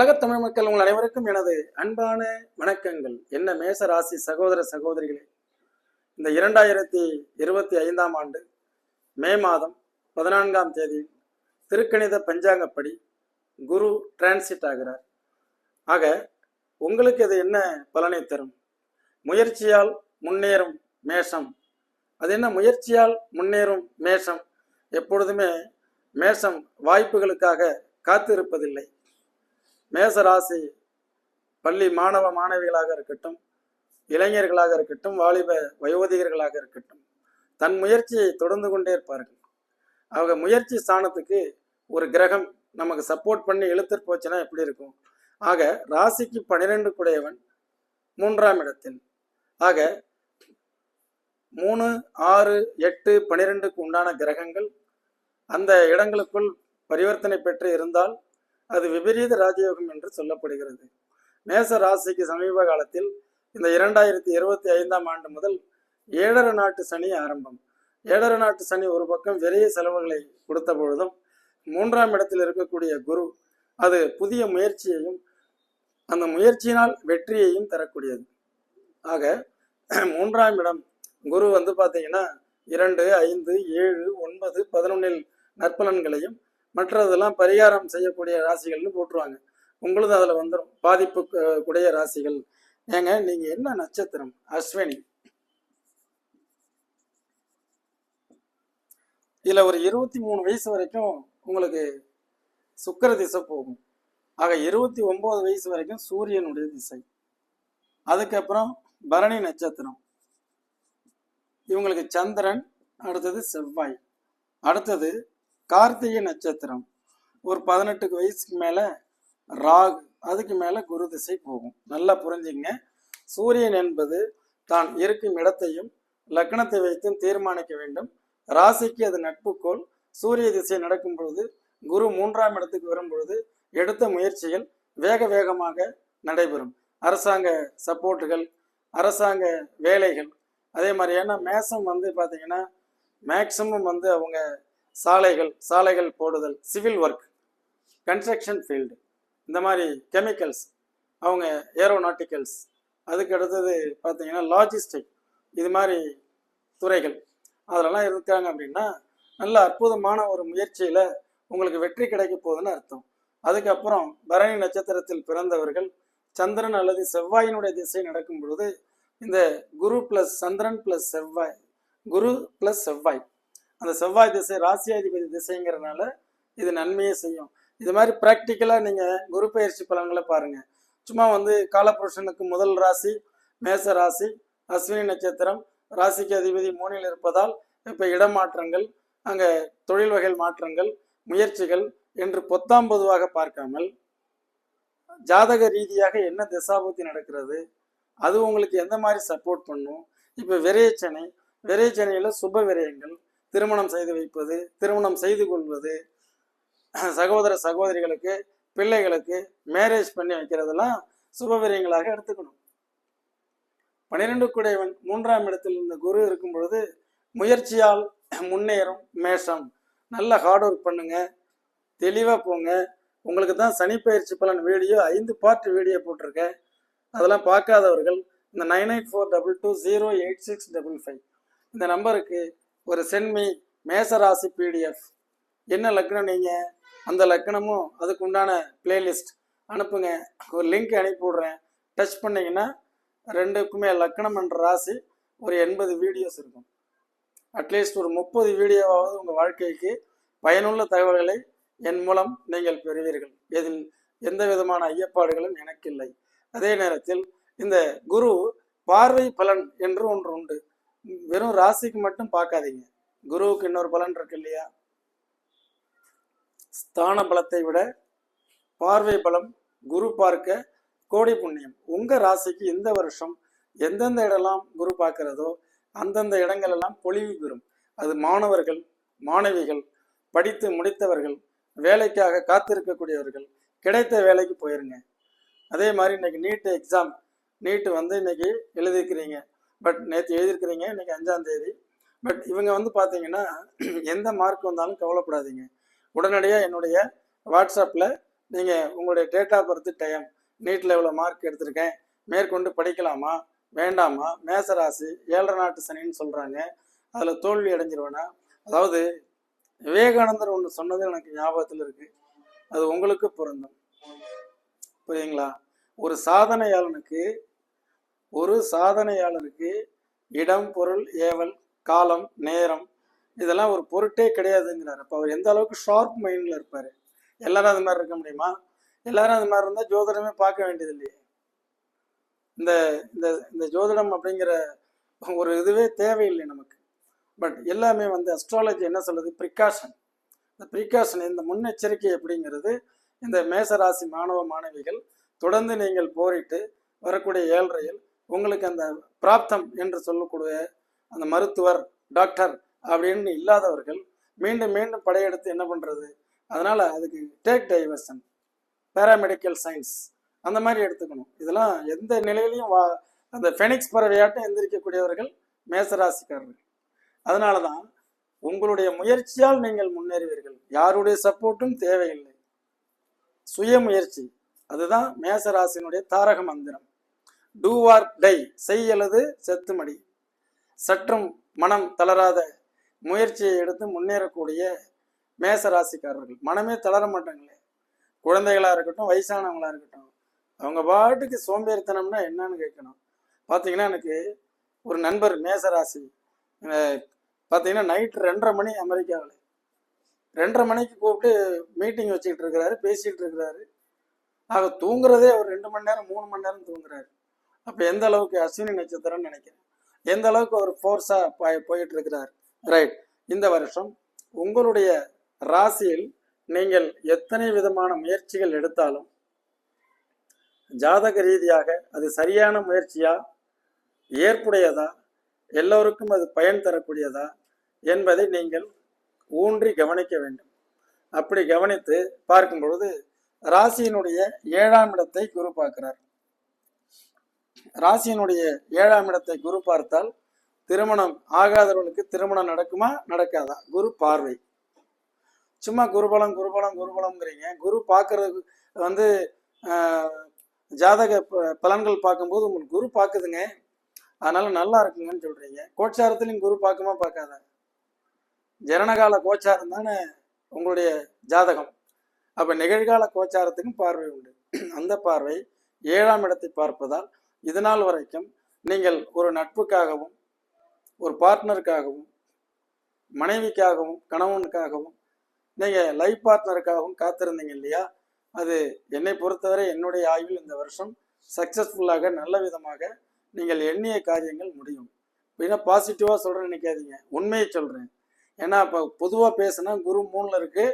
உலகத் தமிழ் மக்கள் உங்கள் அனைவருக்கும் எனது அன்பான வணக்கங்கள். என்ன மேச ராசி சகோதர சகோதரிகளே இந்த இரண்டாயிரத்தி இருபத்தி ஐந்தாம் ஆண்டு மே மாதம் பதினான்காம் தேதி திருக்கணித பஞ்சாங்கப்படி குரு டிரான்சிட் ஆகிறார். ஆக உங்களுக்கு இது என்ன பலனை தரும்? முயற்சியால் முன்னேறும் மேஷம். அது என்ன முயற்சியால் முன்னேறும் மேஷம்? எப்பொழுதுமே மேஷம் வாய்ப்புகளுக்காக காத்திருப்பதில்லை. மேச ராசி பள்ளி மாணவ மாணவிகளாக இருக்கட்டும் இளைஞர்களாக இருக்கட்டும் வாலிப வயோதிகர்களாக இருக்கட்டும் தன் முயற்சியை தொடர்ந்து கொண்டே இருப்பார்கள். அவங்க முயற்சி ஸ்தானத்துக்கு ஒரு கிரகம் நமக்கு சப்போர்ட் பண்ணி இழுத்துட்டு போச்சுன்னா எப்படி இருக்கும்? ஆக ராசிக்கு பன்னிரெண்டு குடையவன் மூன்றாம் இடத்தில். ஆக மூணு ஆறு எட்டு பன்னிரெண்டுக்கு உண்டான கிரகங்கள் அந்த இடங்களுக்குள் பரிவர்த்தனை பெற்று இருந்தால் அது விபரீத ராஜயோகம் என்று சொல்லப்படுகிறது. மேச ராசிக்கு சமீப காலத்தில் இந்த இரண்டாயிரத்தி இருபத்தி ஐந்தாம் ஆண்டு முதல் ஏழரை நாட்டு சனி ஆரம்பம். ஏழரை நாட்டு சனி ஒரு பக்கம் விரைய செலவுகளை கொடுத்த பொழுதும் மூன்றாம் இடத்தில் இருக்கக்கூடிய குரு அது புதிய முயற்சியையும் அந்த முயற்சியினால் வெற்றியையும் தரக்கூடியது. ஆக மூன்றாம் இடம் குரு வந்து பார்த்தீங்கன்னா இரண்டு ஐந்து ஏழு ஒன்பது பதினொன்னில் நற்பலன்களையும் மற்றதெல்லாம் பரிகாரம் செய்யக்கூடிய ராசிகள்னு போட்டுருவாங்க. உங்களுது அதில் வந்துடும் பாதிப்பு கூடிய ராசிகள். ஏங்க நீங்கள் என்ன நட்சத்திரம்? அஸ்வினி. இதில் ஒரு இருபத்தி மூணு வயசு வரைக்கும் உங்களுக்கு சுக்கர திசை போகும். ஆக இருபத்தி ஒம்பது வயசு வரைக்கும் சூரியனுடைய திசை. அதுக்கப்புறம் பரணி நட்சத்திரம். இவங்களுக்கு சந்திரன் அடுத்தது செவ்வாய். அடுத்தது கார்த்திகை நட்சத்திரம். ஒரு பதினெட்டுக்கு வயசுக்கு மேலே ராகு அதுக்கு மேலே குரு திசை போகும். நல்லா புரிஞ்சுங்க. சூரியன் என்பது தான் இருக்கும் இடத்தையும் லக்னத்தை வைத்தும் தீர்மானிக்க வேண்டும். ராசிக்கு அது நட்புக்கோள். சூரிய திசை நடக்கும் பொழுது குரு மூன்றாம் இடத்துக்கு வரும் பொழுது எடுத்த முயற்சிகள் வேக வேகமாக நடைபெறும். அரசாங்க சப்போர்ட்டுகள் அரசாங்க வேலைகள். அதே மாதிரி ஏன்னா மேசம் வந்து பார்த்தீங்கன்னா மேக்சிமம் வந்து அவங்க சாலைகள் சாலைகள் போடுதல் சிவில் ஒர்க் கன்ஸ்ட்ரக்ஷன் ஃபீல்டு இந்த மாதிரி கெமிக்கல்ஸ் அவங்க ஏரோநாட்டிக்கல்ஸ் அதுக்கு அடுத்தது பார்த்தீங்கன்னா லாஜிஸ்டிக் இது மாதிரி துறைகள். அதிலலாம் இருக்காங்க அப்படின்னா நல்ல அற்புதமான ஒரு முயற்சியில் உங்களுக்கு வெற்றி கிடைக்க போகுதுன்னு அர்த்தம். அதுக்கப்புறம் பரணி நட்சத்திரத்தில் பிறந்தவர்கள் சந்திரன் அல்லது செவ்வாயினுடைய திசை நடக்கும் பொழுது இந்த குரு ப்ளஸ் சந்திரன் ப்ளஸ் செவ்வாய் குரு ப்ளஸ் செவ்வாய் அந்த செவ்வாய் திசை ராசியாதிபதி திசைங்கிறனால இது நன்மையே செய்யும். இது மாதிரி ப்ராக்டிக்கலாக நீங்கள் குரு பயிற்சி பலன்களை பாருங்கள் சும்மா வந்து காலபுருஷனுக்கு முதல் ராசி மேச ராசி அஸ்வினி நட்சத்திரம் ராசிக்கு அதிபதி மூணில் இருப்பதால் இப்போ இடமாற்றங்கள் அங்கே தொழில் வகை மாற்றங்கள் முயற்சிகள் என்று பொத்தாம் பொதுவாக பார்க்காமல் ஜாதக ரீதியாக என்ன திசாபூர்த்தி நடக்கிறது அது உங்களுக்கு எந்த மாதிரி சப்போர்ட் பண்ணும் இப்போ விரையச்சனை விரையச்சனையில் சுப விரயங்கள் திருமணம் செய்து வைப்பது திருமணம் செய்து கொள்வது சகோதர சகோதரிகளுக்கு பிள்ளைகளுக்கு மேரேஜ் பண்ணி வைக்கிறதெல்லாம் சுபவிரியங்களாக எடுத்துக்கணும். பன்னிரெண்டு குடைவன் மூன்றாம் இடத்தில் இந்த குரு இருக்கும் பொழுது முயற்சியால் முன்னேறும் மேஷம். நல்ல ஹார்ட் ஒர்க் பண்ணுங்க. தெளிவாக போங்க. உங்களுக்கு தான் சனிப்பயிற்சி பலன் வீடியோ ஐந்து பார்ட் வீடியோ போட்டிருக்கேன். அதெல்லாம் பார்க்காதவர்கள் இந்த nine eight four double two zero eight six double five இந்த நம்பருக்கு ஒரு சென்மி மேசராசி பிடிஎஃப் என்ன லக்னம் நீங்கள் அந்த லக்னமும் அதுக்கு உண்டான பிளேலிஸ்ட் அனுப்புங்க. ஒரு லிங்க் அனுப்பி விட்றேன். டச் பண்ணிங்கன்னா ரெண்டுக்குமே லக்னம் என்ற ராசி ஒரு எண்பது வீடியோஸ் இருக்கும். அட்லீஸ்ட் ஒரு முப்பது வீடியோவாவது உங்கள் வாழ்க்கைக்கு பயனுள்ள தகவல்களை என் மூலம் நீங்கள் பெறுவீர்கள். இதில் எந்த விதமான ஐயப்பாடுகளும் எனக்கு இல்லை. அதே நேரத்தில் இந்த குரு பார்வை பலன் என்று ஒன்று உண்டு. வெறும் ராசிக்கு மட்டும் பார்க்காதீங்க. குருவுக்கு இன்னொரு பலன் இருக்கு இல்லையா? ஸ்தான பலத்தை விட பார்வை பலம் குரு பார்க்க கோடி புண்ணியம். உங்க ராசிக்கு இந்த வருஷம் எந்தெந்த இடம்லாம் குரு பார்க்கிறதோ அந்தந்த இடங்கள் எல்லாம் பொழிவு பெறும். அது மாணவர்கள் மாணவிகள் படித்து முடித்தவர்கள் வேலைக்காக காத்திருக்கக்கூடியவர்கள் கிடைத்த வேலைக்கு போயிருங்க. அதே மாதிரி இன்னைக்கு நீட்டு எக்ஸாம் நீட்டு வந்து இன்னைக்கு எழுதியிருக்கிறீங்க பட் நேற்று எழுதியிருக்கிறீங்க இன்னைக்கு அஞ்சாம் தேதி. பட் இவங்க வந்து பார்த்தீங்கன்னா எந்த மார்க் வந்தாலும் கவலைப்படாதீங்க. உடனடியாக என்னுடைய வாட்ஸ்அப்பில் நீங்கள் உங்களுடைய டேட் ஆஃப் பர்த் டைம் நீட்டில் இவ்வளோ மார்க் எடுத்திருக்கேன். மேற்கொண்டு படிக்கலாமா? வேண்டாமா? மேசராசி ஏழரை நாட்டு சனின்னு சொல்கிறாங்க அதில் தோல்வி அடைஞ்சிருவேனா? அதாவது விவேகானந்தர் ஒன்று சொன்னது எனக்கு ஞாபகத்தில் இருக்குது அது உங்களுக்கு பொருந்தும். புரியுங்களா? ஒரு சாதனையாளனுக்கு ஒரு சாதனையாளருக்கு இடம் பொருள் ஏவல் காலம் நேரம் இதெல்லாம் ஒரு பொருட்டே கிடையாதுங்கிறார். அப்போ அவர் எந்த அளவுக்கு ஷார்ப் மைண்டில் இருப்பார்? எல்லாரும் அது மாதிரி இருக்க முடியுமா? எல்லாரும் அது மாதிரி இருந்தால் ஜோதிடமே பார்க்க வேண்டியது இல்லையே? இந்த இந்த இந்த ஜோதிடம் அப்படிங்கிற ஒரு இதுவே தேவையில்லை நமக்கு. பட் எல்லாமே வந்து அஸ்ட்ராலஜி என்ன சொல்லுது? ப்ரிகாஷன் இந்த ப்ரிகாஷன் இந்த முன்னெச்சரிக்கை அப்படிங்கிறது இந்த மேசராசி மாணவ மாணவிகள் தொடர்ந்து நீங்கள் போரிட்டு வரக்கூடிய ஏழ்றையில் உங்களுக்கு அந்த பிராப்தம் என்று சொல்லக்கூடிய அந்த மருத்துவர் டாக்டர் அப்படின்னு இல்லாதவர்கள் மீண்டும் மீண்டும் படையெடுத்து என்ன பண்ணுறது அதனால் அதுக்கு டேக் டைவர்ஷன் பேராமெடிக்கல் சயின்ஸ் அந்த மாதிரி எடுத்துக்கணும். இதெல்லாம் எந்த நிலையிலையும் வா அந்த ஃபெனிக்ஸ் பறவையாட்டம் எந்திரிக்கக்கூடியவர்கள் மேசராசிக்காரர்கள். அதனால தான் உங்களுடைய முயற்சியால் நீங்கள் முன்னேறுவீர்கள். யாருடைய சப்போர்ட்டும் தேவையில்லை. சுய முயற்சி அதுதான் மேசராசினுடைய தாரக மந்திரம். டூ ஆர் டை செய் அல்லது செத்துமடி. சற்றும் மனம் தளராத முயற்சியை எடுத்து முன்னேறக்கூடிய மேசராசிக்காரர்கள். மனமே தளர மாட்டாங்களே. குழந்தைகளாக இருக்கட்டும் வயசானவங்களாக இருக்கட்டும் அவங்க பாட்டுக்கு சோம்பேறித்தனம்னா என்னன்னு கேட்கணும். பார்த்தீங்கன்னா எனக்கு ஒரு நண்பர் மேசராசி. பார்த்தீங்கன்னா நைட்டு ரெண்டரை மணி அமெரிக்காவில். ரெண்டரை மணிக்கு கூப்பிட்டு மீட்டிங் வச்சுக்கிட்டு இருக்கிறாரு பேசிகிட்டு இருக்கிறாரு. ஆக தூங்குறதே ஒரு ரெண்டு மணி நேரம் மூணு மணி நேரம் தூங்குறாரு. அப்போ எந்த அளவுக்கு அஸ்வினி நட்சத்திரம்னு நினைக்கிறேன். எந்த அளவுக்கு ஒரு ஃபோர்ஸாக போய் போயிட்டு இருக்கிறார் ரைட் இந்த வருஷம் உங்களுடைய ராசியில் நீங்கள் எத்தனை விதமான முயற்சிகள் எடுத்தாலும் ஜாதக ரீதியாக அது சரியான முயற்சியா ஏற்புடையதா எல்லோருக்கும் அது பயன் தரக்கூடியதா என்பதை நீங்கள் ஊன்றி கவனிக்க வேண்டும். அப்படி கவனித்து பார்க்கும் பொழுது ராசியினுடைய ஏழாம் இடத்தை குரு பார்க்கிறார். ராசியினுடைய ஏழாம் இடத்தை குரு பார்த்தால் திருமணம் ஆகாதவர்களுக்கு திருமணம் நடக்குமா நடக்காதா? குரு பார்வை. சும்மா குருபலம் குருபலம் குருபலம்ங்கிறீங்க குரு பார்க்கறது வந்து ஜாதக ப- பலன்கள் பார்க்கும்போது உங்களுக்கு குரு பார்க்குதுங்க. அதனால நல்லா இருக்குங்கன்னு சொல்றீங்க. கோச்சாரத்திலையும் குரு பார்க்குமா பார்க்காதா? ஜனனகால கோச்சாரம் தானே உங்களுடைய ஜாதகம். அப்போ நிகழ்கால கோச்சாரத்துக்கும் பார்வை உண்டு. அந்த பார்வை ஏழாம் இடத்தை பார்ப்பதால் இது நாள் வரைக்கும் நீங்கள் ஒரு நட்புக்காகவும் ஒரு பார்ட்னருக்காகவும் மனைவிக்காகவும் கணவனுக்காகவும் நீங்கள் லைஃப் பார்ட்னருக்காகவும் காத்திருந்தீங்க இல்லையா? அது என்னை பொறுத்தவரை என்னுடைய ஆய்வில் இந்த வருஷம் சக்ஸஸ்ஃபுல்லாக நல்ல விதமாக நீங்கள் எண்ணிய காரியங்கள் முடியும். ஏன்னா பாசிட்டிவாக சொல்கிறேன்னு நினைக்காதீங்க. உண்மையை சொல்கிறேன் ஏன்னா இப்போ பொதுவாக பேசுனா குரு மூணில் இருக்கு.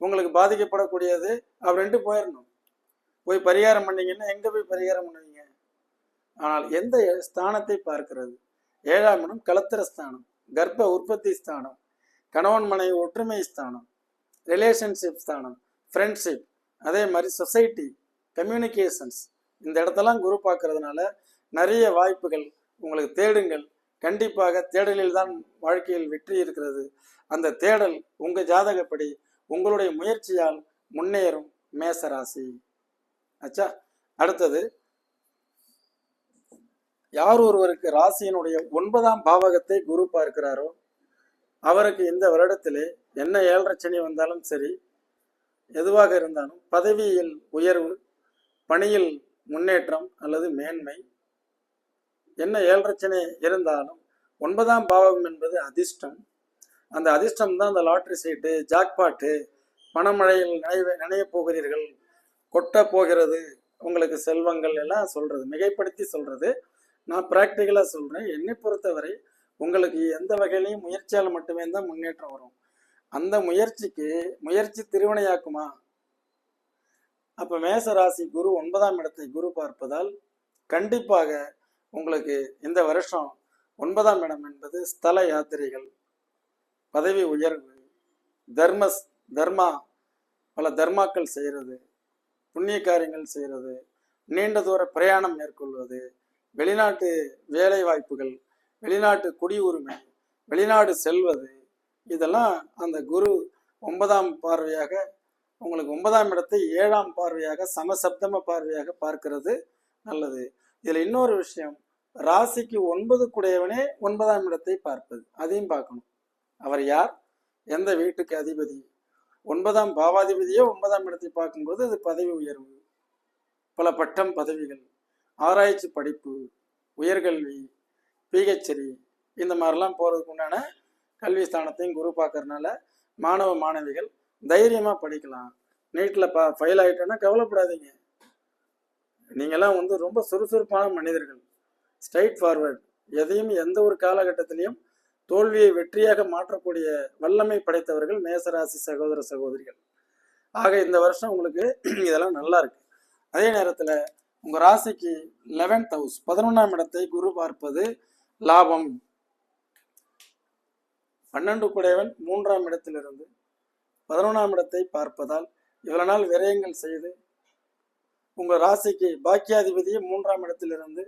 உங்களுக்கு பாதிக்கப்படக்கூடியது. அப்படின்ட்டு போயிடணும் போய் பரிகாரம் பண்ணீங்கன்னா எங்கே போய் பரிகாரம் பண்ணுவீங்க? ஆனால் எந்த ஸ்தானத்தை பார்க்கிறது? ஏழாம் இடம் கலத்திர ஸ்தானம் கர்ப்ப உற்பத்தி ஸ்தானம் கணவன் மனைவி ஒற்றுமை ஸ்தானம் ரிலேஷன்ஷிப் ஸ்தானம் ஃப்ரெண்ட்ஷிப் அதே மாதிரி சொசைட்டி கம்யூனிகேஷன்ஸ் இந்த இடத்தெல்லாம் குரு பார்க்கறதுனால நிறைய வாய்ப்புகள் உங்களுக்கு தேடுங்கள். கண்டிப்பாக தேடலில் தான் வாழ்க்கையில் வெற்றி இருக்கிறது. அந்த தேடல் உங்கள் ஜாதகப்படி உங்களுடைய முயற்சியால் முன்னேறும் மேசராசி. ஆச்சா அடுத்தது யார் ஒருவருக்கு ராசியினுடைய ஒன்பதாம் பாவகத்தை குரு பார்க்கிறாரோ அவருக்கு இந்த வருடத்திலே என்ன ஏழரை சனி வந்தாலும் சரி எதுவாக இருந்தாலும் பதவியில் உயர்வு பணியில் முன்னேற்றம் அல்லது மேன்மை என்ன ஏழரை சனி இருந்தாலும் ஒன்பதாம் பாவகம் என்பது அதிர்ஷ்டம். அந்த அதிர்ஷ்டம் தான் அந்த லாட்ரி சீட்டு ஜாக்பாட்டு பணமழையில் நினைவ நினைய போகிறீர்கள் கொட்ட போகிறது உங்களுக்கு செல்வங்கள் எல்லாம் சொல்றது மிகைப்படுத்தி சொல்றது நான் ப்ராக்டிக்கலாக சொல்கிறேன் என்னை பொறுத்தவரை உங்களுக்கு எந்த வகையிலையும் முயற்சியால் மட்டுமே தான் முன்னேற்றம் வரும். அந்த முயற்சிக்கு முயற்சி திருவினையாக்குமா? அப்போ மேச ராசி குரு ஒன்பதாம் இடத்தை குரு பார்ப்பதால் கண்டிப்பாக உங்களுக்கு இந்த வருஷம் ஒன்பதாம் இடம் என்பது ஸ்தல யாத்திரைகள் பதவி உயர்வு தர்ம தர்மா பல தர்மாக்கள் செய்கிறது புண்ணிய காரியங்கள் செய்கிறது நீண்ட தூர பிரயாணம் மேற்கொள்வது வெளிநாட்டு வேலை வாய்ப்புகள் வெளிநாட்டு குடியுரிமை வெளிநாடு செல்வது இதெல்லாம் அந்த குரு ஒன்பதாம் பார்வையாக உங்களுக்கு ஒன்பதாம் இடத்தை ஏழாம் பார்வையாக சமசப்தம பார்வையாக பார்க்கிறது நல்லது. இதில் இன்னொரு விஷயம் ராசிக்கு ஒன்பது குடையவனே ஒன்பதாம் இடத்தை பார்ப்பது. அதையும் பார்க்கணும். அவர் யார்? எந்த வீட்டுக்கு அதிபதி? ஒன்பதாம் பாவாதிபதியே ஒன்பதாம் இடத்தை பார்க்கும்போது அது பதவி உயர்வு. பல பட்டம் பதவிகள். ஆராய்ச்சி படிப்பு உயர்கல்வி பிஹெச்டி இந்த மாதிரிலாம் போகிறதுக்கு உண்டான கல்வி ஸ்தானத்தையும் குரு பார்க்கறதுனால மாணவ மாணவிகள் தைரியமாக படிக்கலாம். நீட்டில் ப ஃபெயில் ஆகிட்டோன்னா கவலைப்படாதீங்க. நீங்களாம் வந்து ரொம்ப சுறுசுறுப்பான மனிதர்கள். ஸ்ட்ரைட் ஃபார்வர்ட் எதையும் எந்த ஒரு காலகட்டத்திலையும் தோல்வியை வெற்றியாக மாற்றக்கூடிய வல்லமை படைத்தவர்கள் மேசராசி சகோதர சகோதரிகள். ஆக இந்த வருஷம் உங்களுக்கு இதெல்லாம் நல்லா இருக்கு. அதே நேரத்தில் உங்க ராசிக்கு லெவன்த் ஹவுஸ் பதினொன்றாம் இடத்தை குரு பார்ப்பது லாபம். பன்னெண்டு குடையவன் மூன்றாம் இடத்திலிருந்து பதினொன்றாம் இடத்தை பார்ப்பதால் இவ்வளவு நாள் விரயங்கள் செய்து உங்கள் ராசிக்கு பாக்கியாதிபதியை மூன்றாம் இடத்திலிருந்து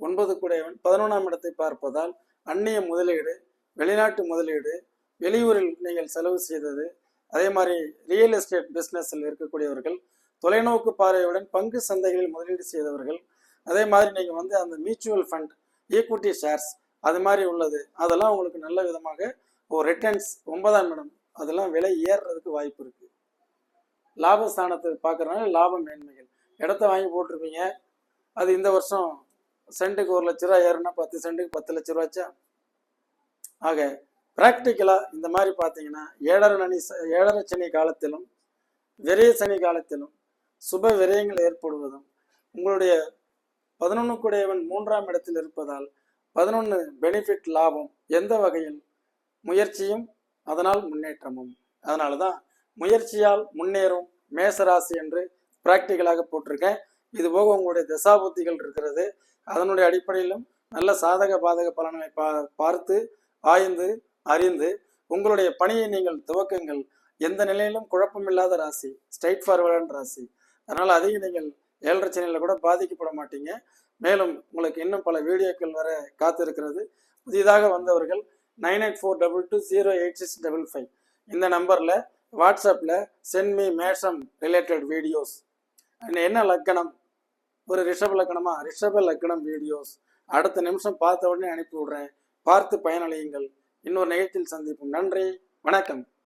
ஒன்பது குடையவன் பதினொன்றாம் இடத்தை பார்ப்பதால் அந்நிய முதலீடு வெளிநாட்டு முதலீடு வெளியூரில் நீங்கள் செலவு செய்தது அதே மாதிரி ரியல் எஸ்டேட் பிஸ்னஸில் இருக்கக்கூடியவர்கள் தொலைநோக்கு பார்வையுடன் பங்கு சந்தைகளில் முதலீடு செய்தவர்கள் அதே மாதிரி நீங்கள் வந்து அந்த மியூச்சுவல் ஃபண்ட் ஈக்விட்டி ஷேர்ஸ் அது மாதிரி உள்ளது. அதெல்லாம் உங்களுக்கு நல்ல விதமாக ஒரு ரிட்டர்ன்ஸ் ஒன்பதாம் இடம். அதெல்லாம் விலை ஏறுறதுக்கு வாய்ப்பு இருக்கு. லாபஸ்தானத்தை பார்க்குறதுனால லாப மேன்மைகள். இடத்த வாங்கி போட்டிருப்பீங்க. அது இந்த வருஷம் சென்ட்டுக்கு ஒரு லட்ச ரூபா ஏறுனா பத்து சென்ட்டுக்கு பத்து லட்ச ரூபாச்சா? ஆக ப்ராக்டிக்கலாக இந்த மாதிரி பார்த்தீங்கன்னா ஏழரை நனி ஏழரை சனி காலத்திலும் விரைய சனி காலத்திலும் சுப விரயங்கள் ஏற்படுவதும் உங்களுடைய பதினொன்று கூடையவன் மூன்றாம் இடத்தில் இருப்பதால் பதினொன்று பெனிஃபிட் லாபம் எந்த வகையில்? முயற்சியும் அதனால் முன்னேற்றமும். அதனால தான் முயற்சியால் முன்னேறும் மேசராசி என்று பிராக்டிக்கலாக போட்டிருக்கேன். இது போக உங்களுடைய தசாபுத்திகள் இருக்கிறது. அதனுடைய அடிப்படையிலும் நல்ல சாதக பாதக பலன்களை பா பார்த்து ஆய்ந்து அறிந்து உங்களுடைய பணியை நீங்கள் துவக்குங்கள். எந்த நிலையிலும் குழப்பமில்லாத ராசி ஸ்ட்ரைட் ஃபார்வர்டன் ராசி. அதனால் அதையும் நீங்கள் ஏழரை சேனலில் கூட பாதிக்கப்பட மாட்டீங்க. மேலும் உங்களுக்கு இன்னும் பல வீடியோக்கள் வர காத்திருக்கிறது. புதிதாக வந்தவர்கள் nine eight four double two zero eight six double five இந்த நம்பரில் வாட்ஸ்அப்பில் சென்ட் மீ மேஷம் ரிலேட்டட் வீடியோஸ். என்ன லக்கணம்? ஒரு ரிஷப லக்கணமா? ரிஷப லக்கணம் வீடியோஸ். அடுத்த நிமிஷம் பார்த்த உடனே அனுப்பி விடுறேன். பார்த்து பயனடையுங்கள். இன்னொரு நிகழ்ச்சியில் சந்திப்போம். நன்றி. வணக்கம்.